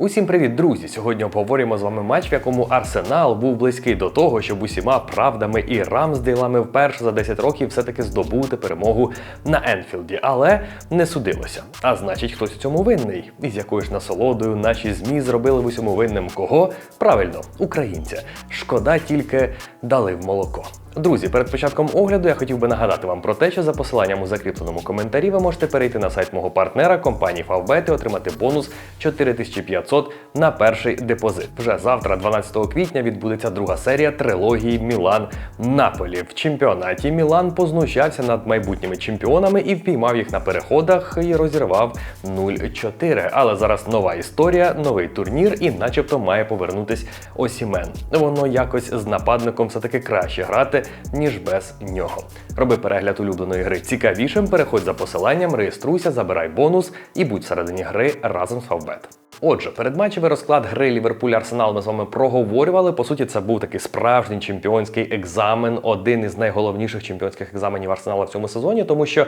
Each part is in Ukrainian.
Усім привіт, друзі! Сьогодні обговорюємо з вами матч, в якому Арсенал був близький до того, щоб усіма правдами і Рамсдейлами вперше за 10 років все-таки здобути перемогу на Енфілді, але не судилося. А значить, хтось у цьому винний. І з якою ж насолодою наші змі зробили в усьому винним кого? Правильно, українця. Шкода тільки дали в молоко. Друзі, перед початком огляду я хотів би нагадати вам про те, що за посиланням у закріпленому коментарі ви можете перейти на сайт мого партнера компанії Favbet і отримати бонус 4500 на перший депозит. Вже завтра, 12 квітня, відбудеться друга серія трилогії Мілан Наполі. В чемпіонаті Мілан познущався над майбутніми чемпіонами і впіймав їх на переходах і розірвав 0-4. Але зараз нова історія, новий турнір, і начебто має повернутись Осімен. Воно якось з нападником все таки краще грати ніж без нього. Роби перегляд улюбленої гри цікавішим, переходь за посиланням, реєструйся, забирай бонус і будь всередині гри разом з Фавбет. Отже, передматчевий розклад гри Ліверпуль Арсенал ми з вами проговорювали. По суті, це був такий справжній чемпіонський екзамен, один із найголовніших чемпіонських екзаменів Арсенала в цьому сезоні, тому що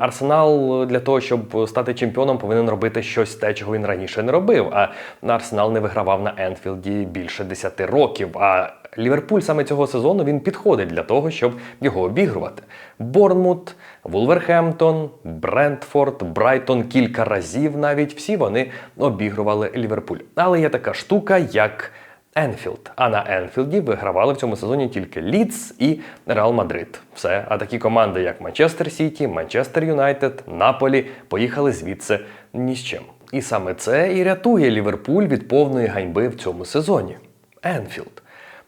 Арсенал для того, щоб стати чемпіоном, повинен робити щось те, чого він раніше не робив. А Арсенал не вигравав на Енфілді більше 10 років. А Ліверпуль саме цього сезону він підходить для того, щоб його обігрувати. Борнмут, Вулверхемптон, Брентфорд, Брайтон кілька разів навіть всі вони обігрували Ліверпуль. Але є така штука, як Енфілд. А на Енфілді вигравали в цьому сезоні тільки Лідс і Реал Мадрид. Все. А такі команди, як Манчестер Сіті, Манчестер Юнайтед, Наполі, поїхали звідси ні з чим. І саме це і рятує Ліверпуль від повної ганьби в цьому сезоні. Енфілд.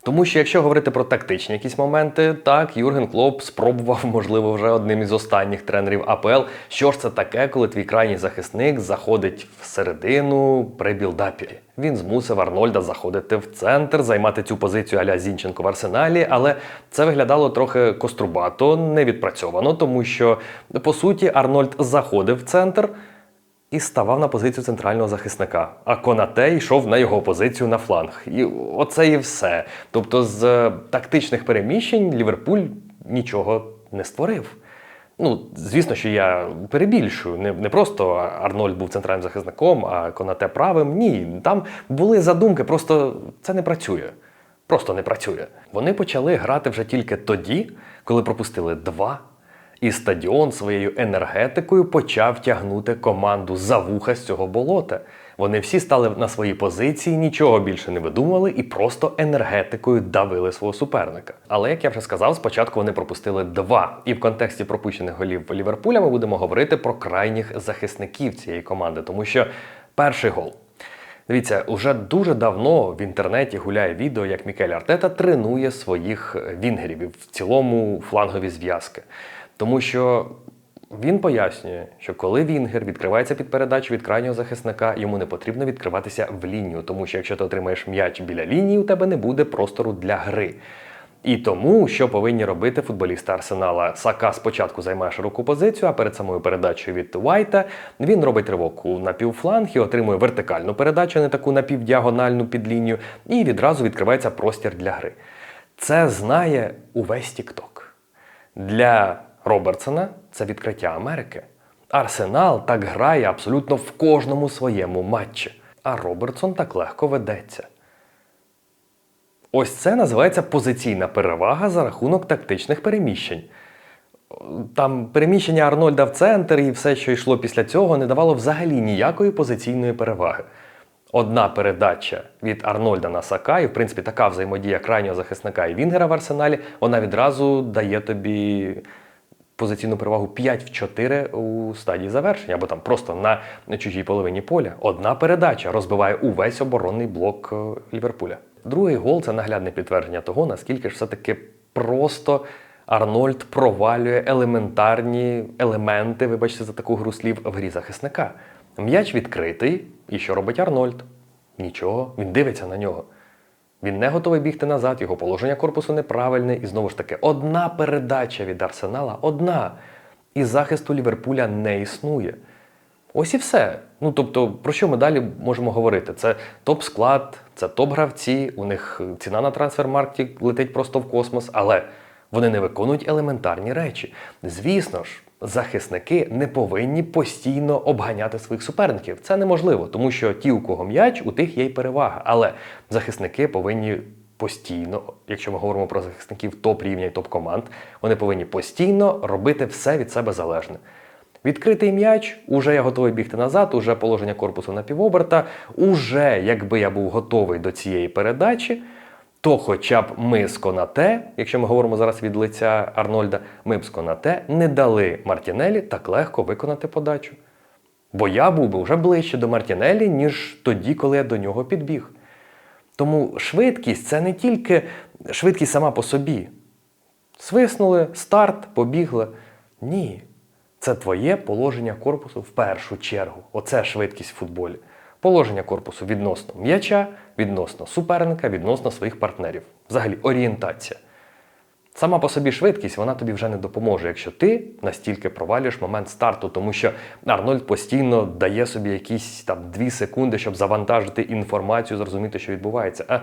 Тому що якщо говорити про тактичні якісь моменти, так Юрген Клоп спробував, можливо, вже одним із останніх тренерів АПЛ. Що ж це таке, коли твій крайній захисник заходить всередину при білдапі? Він змусив Арнольда заходити в центр, займати цю позицію аля Зінченко в арсеналі, але це виглядало трохи кострубато, невідпрацьовано, тому що по суті Арнольд заходив в центр і ставав на позицію центрального захисника. А Конате йшов на його позицію на фланг. І оце і все. Тобто, з тактичних переміщень Ліверпуль нічого не створив. Ну, звісно, що я перебільшую. Не не просто Арнольд був центральним захисником, а Конате правим. Ні, там були задумки, просто це не працює. Просто не працює. Вони почали грати вже тільки тоді, коли пропустили два і стадіон своєю енергетикою почав тягнути команду за вуха з цього болота. Вони всі стали на свої позиції, нічого більше не видумували і просто енергетикою давили свого суперника. Але як я вже сказав, спочатку вони пропустили два. І в контексті пропущених голів Ліверпуля ми будемо говорити про крайніх захисників цієї команди, тому що перший гол. Дивіться, уже дуже давно в інтернеті гуляє відео, як Мікель Артета тренує своїх вінгерів в цілому флангові зв'язки. Тому що він пояснює, що коли Вінгер відкривається під передачу від крайнього захисника, йому не потрібно відкриватися в лінію, тому що якщо ти отримаєш м'яч біля лінії, у тебе не буде простору для гри. І тому, що повинні робити футболісти Арсенала, Сака спочатку займає широку позицію, а перед самою передачею від Уайта він робить ривок на півфланг і отримує вертикальну передачу, не таку напівдіагональну під лінію, і відразу відкривається простір для гри. Це знає увесь Тікток. Для Робертсона це відкриття Америки. Арсенал так грає абсолютно в кожному своєму матчі. А Робертсон так легко ведеться. Ось це називається позиційна перевага за рахунок тактичних переміщень. Там переміщення Арнольда в центр і все, що йшло після цього, не давало взагалі ніякої позиційної переваги. Одна передача від Арнольда на Сака, і в принципі така взаємодія крайнього захисника і Вінгера в арсеналі, вона відразу дає тобі позиційну перевагу 5 в 4 у стадії завершення, або там просто на чужій половині поля. Одна передача розбиває увесь оборонний блок е, Ліверпуля. Другий гол це наглядне підтвердження того, наскільки ж все-таки просто Арнольд провалює елементарні елементи, вибачте, за таку гру слів, в грі захисника. М'яч відкритий, і що робить Арнольд? Нічого, він дивиться на нього. Він не готовий бігти назад, його положення корпусу неправильне. І знову ж таки, одна передача від Арсенала, одна. І захисту Ліверпуля не існує. Ось і все. Ну тобто, про що ми далі можемо говорити? Це топ-склад, це топ-гравці, у них ціна на трансфермаркті летить просто в космос, але Вони не виконують елементарні речі. Звісно ж, захисники не повинні постійно обганяти своїх суперників. Це неможливо, тому що ті, у кого м'яч, у тих є й перевага. Але захисники повинні постійно, якщо ми говоримо про захисників топ рівня і топ команд, вони повинні постійно робити все від себе залежне. Відкритий м'яч, уже я готовий бігти назад, уже положення корпусу на півоберта, уже якби я був готовий до цієї передачі, то хоча б ми з Конате, якщо ми говоримо зараз від лиця Арнольда, ми б з Конате не дали Мартінелі так легко виконати подачу. Бо я був би вже ближче до Мартінелі, ніж тоді, коли я до нього підбіг. Тому швидкість це не тільки швидкість сама по собі. Свиснули, старт, побігли. Ні. Це твоє положення корпусу в першу чергу. Оце швидкість в футболі. Положення корпусу відносно м'яча, відносно суперника, відносно своїх партнерів. Взагалі орієнтація. Сама по собі швидкість вона тобі вже не допоможе, якщо ти настільки провалюєш момент старту, тому що Арнольд постійно дає собі якісь там дві секунди, щоб завантажити інформацію, зрозуміти, що відбувається. А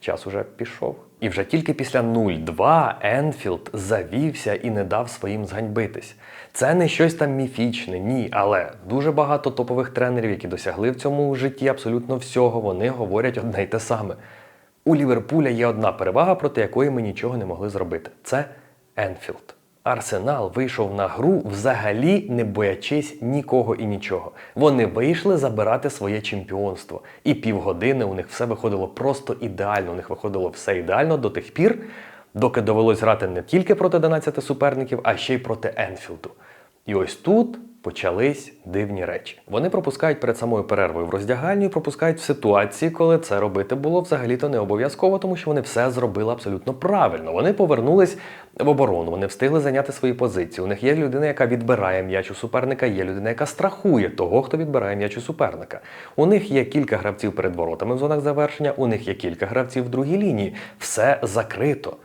час уже пішов. І вже тільки після 0-2 Енфілд завівся і не дав своїм зганьбитись. Це не щось там міфічне, ні, але дуже багато топових тренерів, які досягли в цьому житті абсолютно всього, вони говорять одне й те саме. У Ліверпуля є одна перевага, проти якої ми нічого не могли зробити. Це Енфілд. Арсенал вийшов на гру взагалі не боячись нікого і нічого. Вони вийшли забирати своє чемпіонство. І півгодини у них все виходило просто ідеально. У них виходило все ідеально до тих пір, доки довелось грати не тільки проти 11 суперників, а ще й проти Енфілду. І ось тут почались дивні речі. Вони пропускають перед самою перервою в роздягальню і пропускають в ситуації, коли це робити було взагалі-то не обов'язково, тому що вони все зробили абсолютно правильно. Вони повернулись в оборону, вони встигли зайняти свої позиції. У них є людина, яка відбирає м'яч у суперника, є людина, яка страхує того, хто відбирає м'яч у суперника. У них є кілька гравців перед воротами в зонах завершення, у них є кілька гравців в другій лінії. Все закрито.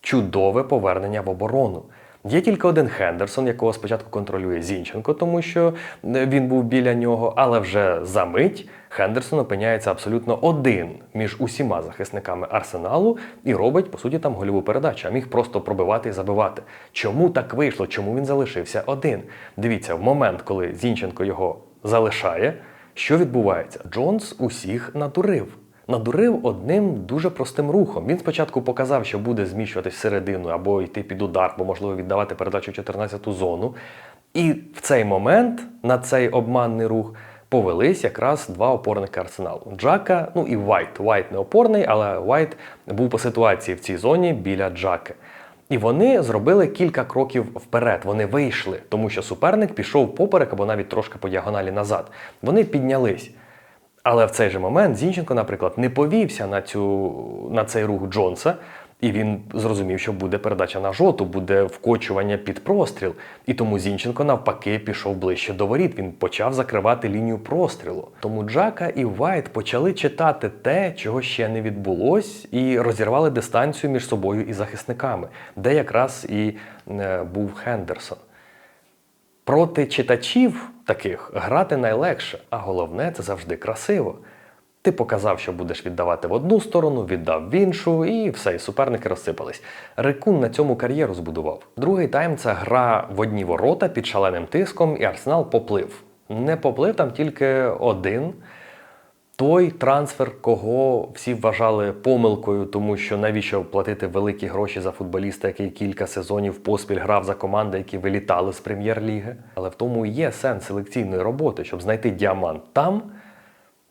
Чудове повернення в оборону. Є тільки один Хендерсон, якого спочатку контролює Зінченко, тому що е, він був біля нього, але вже за мить Хендерсон опиняється абсолютно один між усіма захисниками арсеналу і робить, по суті, там гольову передачу, а міг просто пробивати і забивати. Чому так вийшло? Чому він залишився один? Дивіться, в момент, коли Зінченко його залишає, що відбувається? Джонс усіх надурив надурив одним дуже простим рухом. Він спочатку показав, що буде зміщуватись всередину або йти під удар, бо можливо віддавати передачу в 14-ту зону. І в цей момент на цей обманний рух повелись якраз два опорники арсеналу: Джака, ну і Вайт. Вайт не опорний, але Вайт був по ситуації в цій зоні біля Джаки. І вони зробили кілька кроків вперед. Вони вийшли, тому що суперник пішов поперек або навіть трошки по діагоналі назад. Вони піднялись. Але в цей же момент Зінченко, наприклад, не повівся на цю, на цей рух Джонса, і він зрозумів, що буде передача на жоту, буде вкочування під простріл. І тому Зінченко навпаки пішов ближче до воріт. Він почав закривати лінію прострілу. Тому Джака і Вайт почали читати те, чого ще не відбулось, і розірвали дистанцію між собою і захисниками, де якраз і е, був Хендерсон. Проти читачів таких грати найлегше, а головне це завжди красиво. Ти показав, що будеш віддавати в одну сторону, віддав в іншу, і все, і суперники розсипались. Рекун на цьому кар'єру збудував. Другий тайм це гра в одні ворота під шаленим тиском, і Арсенал поплив. Не поплив там тільки один той трансфер, кого всі вважали помилкою, тому що навіщо платити великі гроші за футболіста, який кілька сезонів поспіль грав за команди, які вилітали з прем'єр-ліги. Але в тому і є сенс селекційної роботи, щоб знайти діамант там,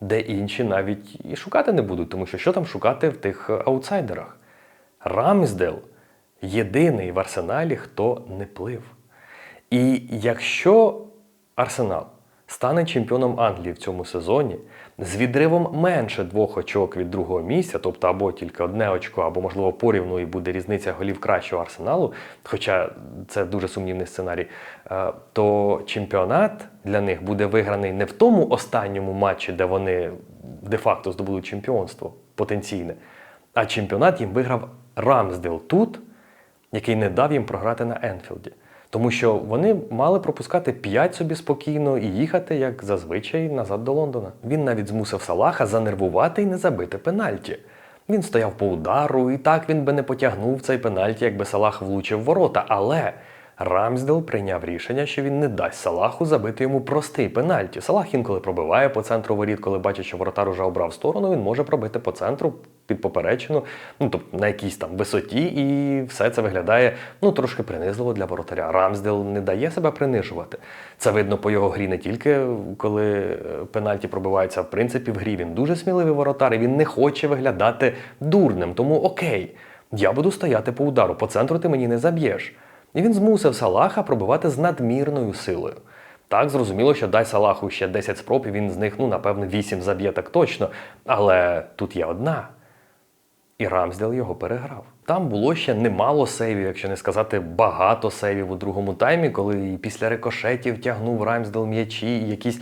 де інші навіть і шукати не будуть, тому що що там шукати в тих аутсайдерах. Рамсдел єдиний в арсеналі, хто не плив. І якщо Арсенал стане чемпіоном Англії в цьому сезоні з відривом менше двох очок від другого місця, тобто або тільки одне очко, або, можливо, порівну і буде різниця голів кращого арсеналу, хоча це дуже сумнівний сценарій, е, то чемпіонат для них буде виграний не в тому останньому матчі, де вони де-факто здобули чемпіонство потенційне, а чемпіонат їм виграв Рамсдел тут, який не дав їм програти на Енфілді. Тому що вони мали пропускати 5 собі спокійно і їхати, як зазвичай, назад до Лондона. Він навіть змусив Салаха занервувати і не забити пенальті. Він стояв по удару, і так він би не потягнув цей пенальті, якби Салах влучив ворота. Але Рамсдел прийняв рішення, що він не дасть Салаху забити йому простий пенальті. Салах інколи пробиває по центру воріт, коли бачить, що воротар уже обрав сторону, він може пробити по центру під поперечину, ну тобто на якійсь там висоті, і все це виглядає ну трошки принизливо для воротаря. Рамсдел не дає себе принижувати. Це видно по його грі не тільки коли е, пенальті пробиваються, в принципі в грі він дуже сміливий воротар, і він не хоче виглядати дурним. Тому окей, я буду стояти по удару, по центру ти мені не заб'єш. І він змусив Салаха пробивати з надмірною силою. Так, зрозуміло, що дай Салаху ще 10 спроб, і він з них, ну, напевно, 8 заб'є так точно. Але тут є одна. І Рамсдел його переграв. Там було ще немало сейвів, якщо не сказати багато сейвів у другому таймі, коли і після рикошетів тягнув Рамсдел м'ячі, і якісь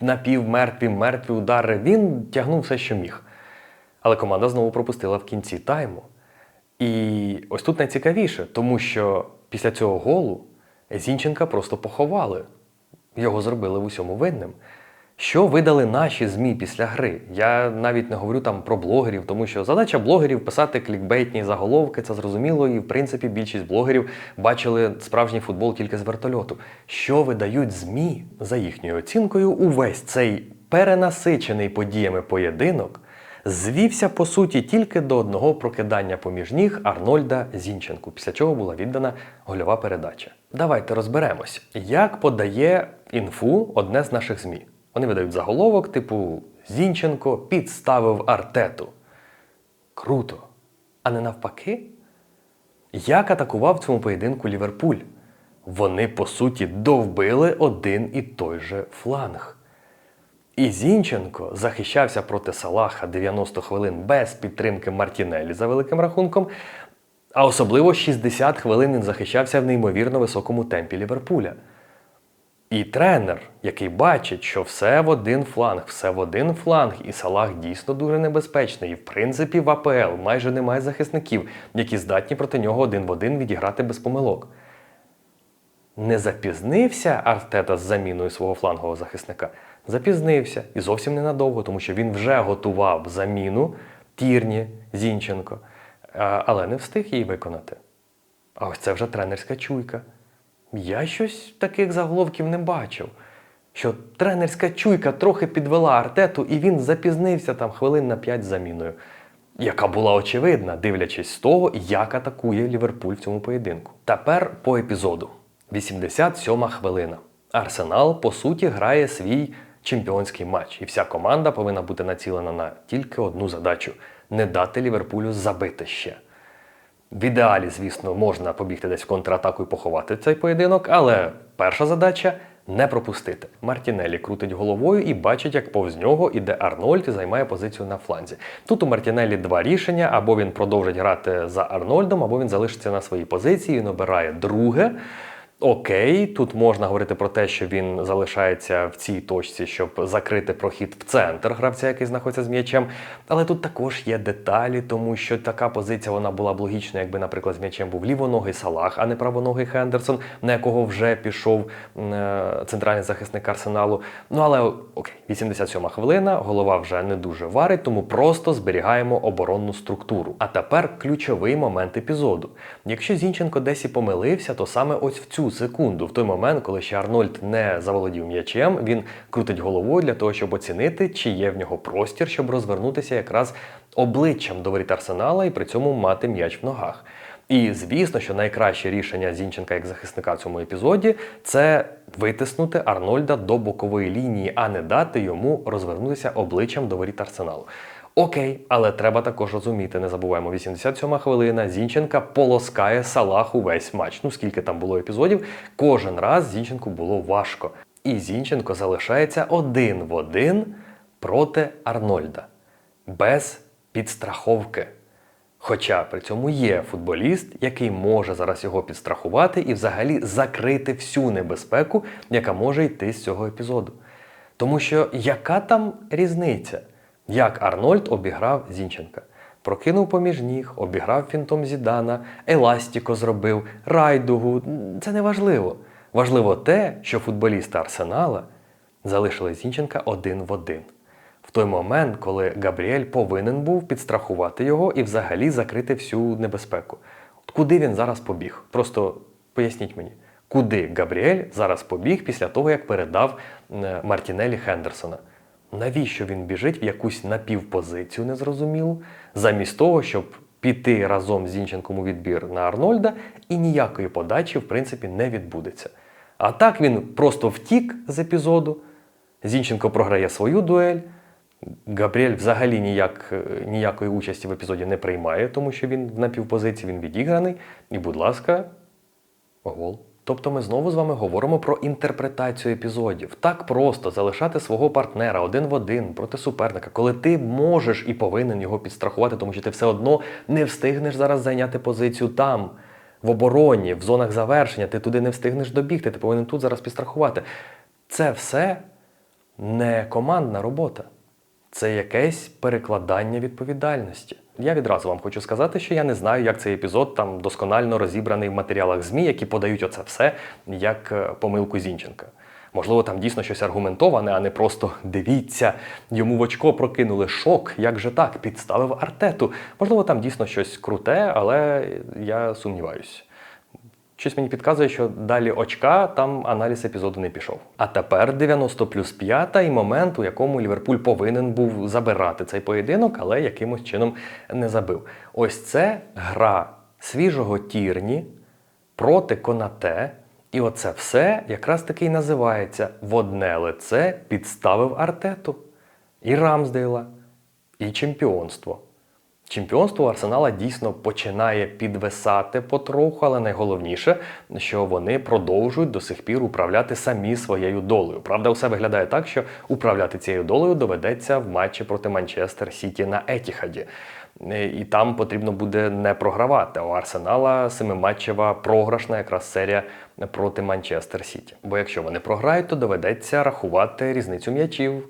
напівмертві, мертві удари. Він тягнув все, що міг. Але команда знову пропустила в кінці тайму. І ось тут найцікавіше, тому що після цього голу Зінченка просто поховали. Його зробили в усьому винним. Що видали наші ЗМІ після гри? Я навіть не говорю там про блогерів, тому що задача блогерів писати клікбейтні заголовки, це зрозуміло, і в принципі більшість блогерів бачили справжній футбол тільки з вертольоту. Що видають ЗМІ за їхньою оцінкою? Увесь цей перенасичений подіями поєдинок звівся по суті тільки до одного прокидання поміж ніг Арнольда Зінченку, після чого була віддана гольова передача. Давайте розберемось, як подає інфу одне з наших ЗМІ. Вони видають заголовок, типу Зінченко підставив Артету. Круто. А не навпаки? Як атакував в цьому поєдинку Ліверпуль? Вони, по суті, довбили один і той же фланг. І Зінченко захищався проти Салаха 90 хвилин без підтримки Мартінелі за великим рахунком, а особливо 60 хвилин він захищався в неймовірно високому темпі Ліверпуля. І тренер, який бачить, що все в один фланг, все в один фланг, і Салах дійсно дуже небезпечний. І в принципі в АПЛ майже немає захисників, які здатні проти нього один в один відіграти без помилок. Не запізнився Артета з заміною свого флангового захисника. Запізнився і зовсім ненадовго, тому що він вже готував заміну Тірні Зінченко, але не встиг її виконати. А ось це вже тренерська чуйка. Я щось таких заголовків не бачив. Що тренерська чуйка трохи підвела Артету, і він запізнився там хвилин на 5 заміною, яка була очевидна, дивлячись з того, як атакує Ліверпуль в цьому поєдинку. Тепер по епізоду. 87 хвилина. Арсенал, по суті, грає свій чемпіонський матч, і вся команда повинна бути націлена на тільки одну задачу не дати Ліверпулю забити ще. В ідеалі, звісно, можна побігти десь в контратаку і поховати цей поєдинок, але перша задача не пропустити. Мартінелі крутить головою і бачить, як повз нього іде Арнольд і займає позицію на фланзі. Тут у Мартінелі два рішення: або він продовжить грати за Арнольдом, або він залишиться на своїй позиції і обирає друге. Окей, тут можна говорити про те, що він залишається в цій точці, щоб закрити прохід в центр гравця, який знаходиться з м'ячем. Але тут також є деталі, тому що така позиція вона була б логічна, якби, наприклад, з м'ячем був лівоногий Салах, а не правоногий Хендерсон, на якого вже пішов е, центральний захисник арсеналу. Ну але окей, 87 хвилина, голова вже не дуже варить, тому просто зберігаємо оборонну структуру. А тепер ключовий момент епізоду. Якщо Зінченко десь і помилився, то саме ось в цю секунду, в той момент, коли ще Арнольд не заволодів м'ячем, він крутить головою для того, щоб оцінити, чи є в нього простір, щоб розвернутися якраз обличчям до воріт Арсенала і при цьому мати м'яч в ногах. І звісно, що найкраще рішення Зінченка як захисника в цьому епізоді це витиснути Арнольда до бокової лінії, а не дати йому розвернутися обличчям до воріт Арсеналу. Окей, але треба також розуміти, не забуваємо, 87-ма хвилина. Зінченка полоскає Салаху весь матч. Ну скільки там було епізодів, кожен раз Зінченку було важко. І Зінченко залишається один в один проти Арнольда без підстраховки. Хоча при цьому є футболіст, який може зараз його підстрахувати і взагалі закрити всю небезпеку, яка може йти з цього епізоду. Тому що яка там різниця? Як Арнольд обіграв Зінченка? Прокинув поміж ніг, обіграв фінтом Зідана, еластіко зробив, райдугу. Це не важливо. Важливо те, що футболісти Арсенала залишили Зінченка один в один. В той момент, коли Габріель повинен був підстрахувати його і взагалі закрити всю небезпеку. От куди він зараз побіг? Просто поясніть мені, куди Габріель зараз побіг після того, як передав Мартінелі Хендерсона? Навіщо він біжить в якусь напівпозицію незрозумілу, замість того, щоб піти разом з Зінченком у відбір на Арнольда, і ніякої подачі, в принципі, не відбудеться. А так він просто втік з епізоду. Зінченко програє свою дуель. Габріель взагалі ніяк, е, ніякої участі в епізоді не приймає, тому що він в напівпозиції, він відіграний. І, будь ласка, гол. Тобто ми знову з вами говоримо про інтерпретацію епізодів. Так просто залишати свого партнера один в один проти суперника, коли ти можеш і повинен його підстрахувати, тому що ти все одно не встигнеш зараз зайняти позицію там, в обороні, в зонах завершення. Ти туди не встигнеш добігти, ти повинен тут зараз підстрахувати. Це все не командна робота. Це якесь перекладання відповідальності. Я відразу вам хочу сказати, що я не знаю, як цей епізод там досконально розібраний в матеріалах ЗМІ, які подають оце все як е, помилку Зінченка. Можливо, там дійсно щось аргументоване, а не просто дивіться, йому в очко прокинули шок, як же так, підставив артету. Можливо, там дійсно щось круте, але я сумніваюсь. Щось мені підказує, що далі очка там аналіз епізоду не пішов. А тепер 90 плюс 5 і момент, у якому Ліверпуль повинен був забирати цей поєдинок, але якимось чином не забив. Ось це гра свіжого тірні проти Конате. І оце все якраз таки й називається в одне лице підставив Артету. І Рамсдейла, і чемпіонство. Чемпіонство Арсенала дійсно починає підвисати потроху, але найголовніше, що вони продовжують до сих пір управляти самі своєю долею. Правда, все виглядає так, що управляти цією долею доведеться в матчі проти Манчестер Сіті на Етіхаді. Е, І там потрібно буде не програвати. У Арсенала семиматчева програшна якраз серія проти Манчестер Сіті. Бо якщо вони програють, то доведеться рахувати різницю м'ячів,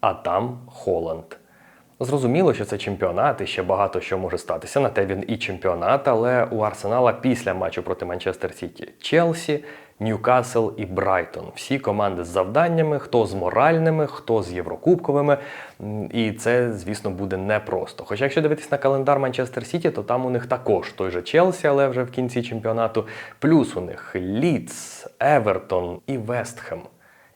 а там Холланд. Зрозуміло, що це чемпіонат і ще багато що може статися. На те він і чемпіонат, але у Арсенала після матчу проти Манчестер Сіті Челсі, Ньюкасл і Брайтон. Всі команди з завданнями, хто з моральними, хто з єврокубковими. І це, звісно, буде непросто. Хоча, якщо дивитись на календар Манчестер Сіті, то там у них також той же Челсі, але вже в кінці чемпіонату. Плюс у них Ліц, Евертон і Вестхем.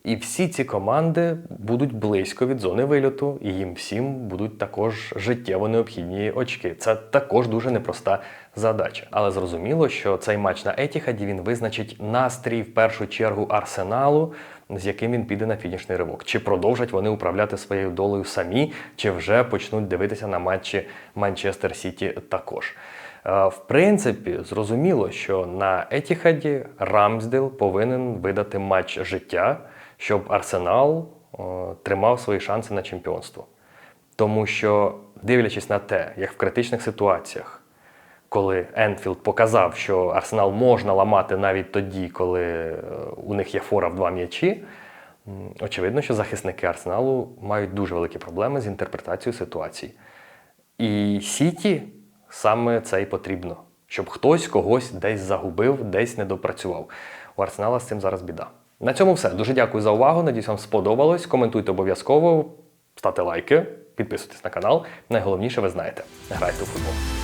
І всі ці команди будуть близько від зони вильоту, і їм всім будуть також життєво необхідні очки. Це також дуже непроста задача. Але зрозуміло, що цей матч на Етіхаді він визначить настрій в першу чергу арсеналу, з яким він піде на фінішний ривок. Чи продовжать вони управляти своєю долею самі, чи вже почнуть дивитися на матчі Манчестер Сіті також. Е, В принципі, зрозуміло, що на Етіхаді Рамсділ повинен видати матч життя, щоб Арсенал е, тримав свої шанси на чемпіонство. Тому що, дивлячись на те, як в критичних ситуаціях, коли Енфілд показав, що Арсенал можна ламати навіть тоді, коли е, у них є фора в два м'ячі, очевидно, що захисники Арсеналу мають дуже великі проблеми з інтерпретацією ситуацій. І Сіті саме це і потрібно, щоб хтось когось десь загубив, десь не допрацював. У Арсенала з цим зараз біда. На цьому все. Дуже дякую за увагу. Надіюсь, вам сподобалось. Коментуйте обов'язково, ставте лайки, підписуйтесь на канал. Найголовніше, ви знаєте, грайте у футбол.